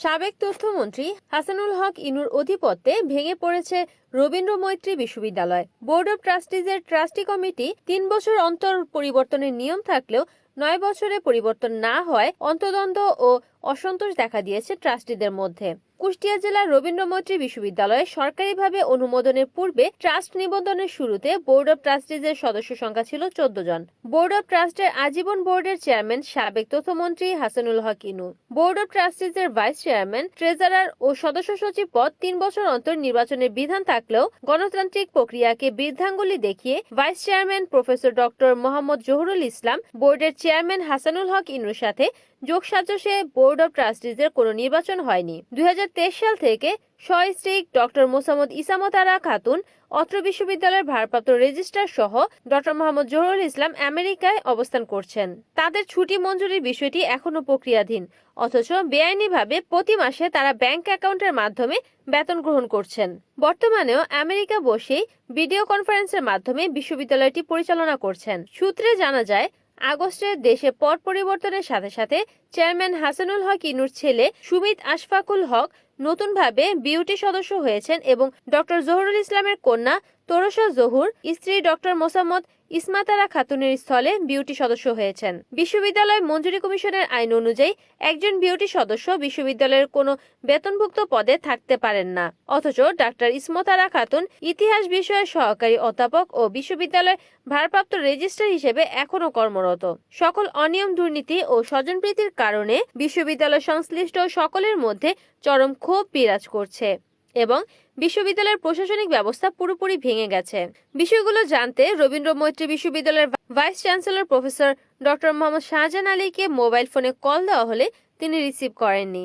সাবেক তথ্যমন্ত্রী হাসানুল হক ইনুর অধিপত্যে ভেঙে পড়েছে রবীন্দ্র মৈত্রী বিশ্ববিদ্যালয়। বোর্ড অব ট্রাস্টিজের ট্রাস্টি কমিটি তিন বছর অন্তর পরিবর্তনের নিয়ম থাকলেও নয় বছরে পরিবর্তন না হয় অন্তদ্বন্দ্ব ও অসন্তোষ দেখা দিয়েছে ট্রাস্টিদের মধ্যে। কুষ্টিয়া জেলার রবীন্দ্র মৈত্রী বিশ্ববিদ্যালয়ে সরকারিভাবে অনুমোদনের পূর্বে ট্রাস্ট নিবন্ধনের শুরুতে বোর্ড অব ট্রাস্টিজের সদস্য সংখ্যা ছিল চোদ্দ জন। বোর্ড অব ট্রাস্টের আজীবন বোর্ডের চেয়ারম্যান সাবেক তথ্যমন্ত্রী হাসানুল হক ইনু। বোর্ড অব ট্রাস্টিজের ভাইস চেয়ারম্যান, ট্রেজারার ও সদস্য সচিব পদ তিন বছর অন্তর নির্বাচনের বিধান থাকলেও গণতান্ত্রিক প্রক্রিয়াকে বৃদ্ধাঙ্গুলি দেখিয়ে vice chairman professor doctor Mohammad Zahurul Islam, বোর্ডের চেয়ারম্যান হাসানুল হক ইনুর সাথে যোগসাজশে বোর্ড অব ট্রাস্টিজের কোনো নির্বাচন হয়নি। দুই হাজার সাল থেকে সস্ত্রীক ডক্টর মোসাম্মদ ইসামতারা খাতুন, অত্র বিশ্ববিদ্যালয়ের ভারপ্রাপ্ত রেজিস্ট্রার সহ ডক্টর মোহাম্মদ জহুরুল ইসলাম আমেরিকায় অবস্থান করছেন। তাদের ছুটি মঞ্জুরির বিষয়টি এখনও প্রক্রিয়াধীন, অথচ বেআইনিভাবে প্রতি মাসে তারা ব্যাংক অ্যাকাউন্টের মাধ্যমে বেতন গ্রহণ করছেন। বর্তমানেও আমেরিকা বসেই ভিডিও কনফারেন্সের মাধ্যমে বিশ্ববিদ্যালয়টি পরিচালনা করছেন। সূত্রে জানা যায়, আগস্টে দেশে পট পরিবর্তনের সাথে সাথে চেয়ারম্যান হাসানুল হক ইনুর ছেলে সুমিত আশফাকুল হক নতুনভাবে বিউটি সদস্য হয়েছেন এবং ডক্টর জহুরুল ইসলামের কন্যা তোরসা জহুর, স্ত্রী ডক্টর মোসাম্মদ ইসমাতারা খাতুনের স্থলে বিউটি সদস্য হয়েছেন। বিশ্ববিদ্যালয় মঞ্জুরি কমিশনের আইন অনুযায়ী একজন বিউটি সদস্য বিশ্ববিদ্যালয়ের কোনো বেতনভুক্ত পদে থাকতে পারেন না। অথচ ডাক্তার ইসমতারা খাতুন ইতিহাস বিষয়ের সহকারী অধ্যাপক ও বিশ্ববিদ্যালয়ের ভারপ্রাপ্ত রেজিস্ট্রার হিসেবে এখনও কর্মরত। সকল অনিয়ম দুর্নীতি ও স্বজনপ্রীতির কারণে বিশ্ববিদ্যালয় সংশ্লিষ্ট সকলের মধ্যে চরম ক্ষোভ বিরাজ করছে এবং বিশ্ববিদ্যালয়ের প্রশাসনিক ব্যবস্থা পুরোপুরি ভেঙে গেছে। বিষয়গুলো জানতে রবীন্দ্র মৈত্রী বিশ্ববিদ্যালয়ের vice chancellor professor doctor Mohammad Shahjahan আলীকে মোবাইল ফোনে কল দেওয়া হলে তিনি রিসিভ করেননি।